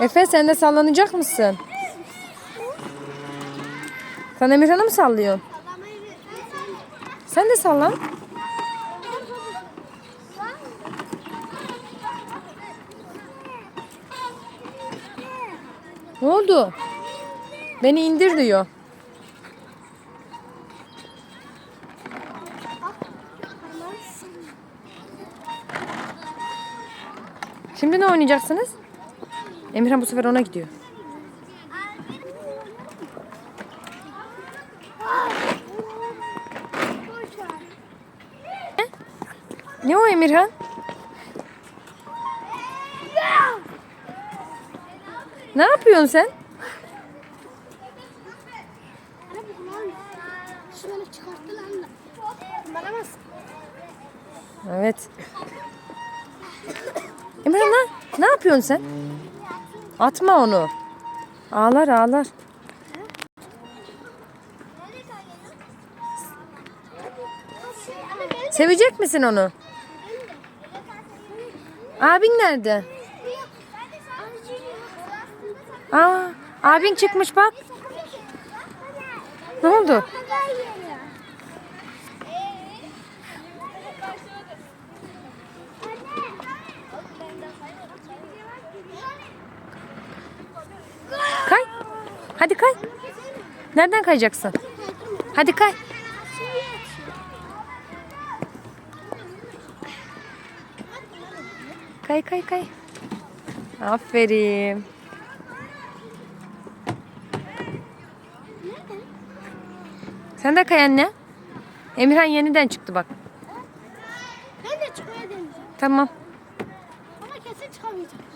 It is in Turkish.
Efe sen de sallanacak mısın? Sen Emirhan'ı mı sallıyorsun? Sen de sallan. Ne oldu? Beni indir diyor. Şimdi ne oynayacaksınız? Emirhan bu sefer ona gidiyor. Ne o Emirhan? Ne yapıyorsun sen? Evet. Emirhan ne, ne yapıyorsun sen? Atma onu. Ağlar ağlar. Sevecek misin onu? Abin nerede? Aa, abin çıkmış bak. Ne oldu? Kay. Hadi kay. Nereden kayacaksın? Hadi kay. Kay kay kay. Aferin. Sen de kay anne. Emirhan yeniden çıktı bak. Ben de çıkmaya deneyeceğim. Tamam. Ama kesin çıkamayacağım.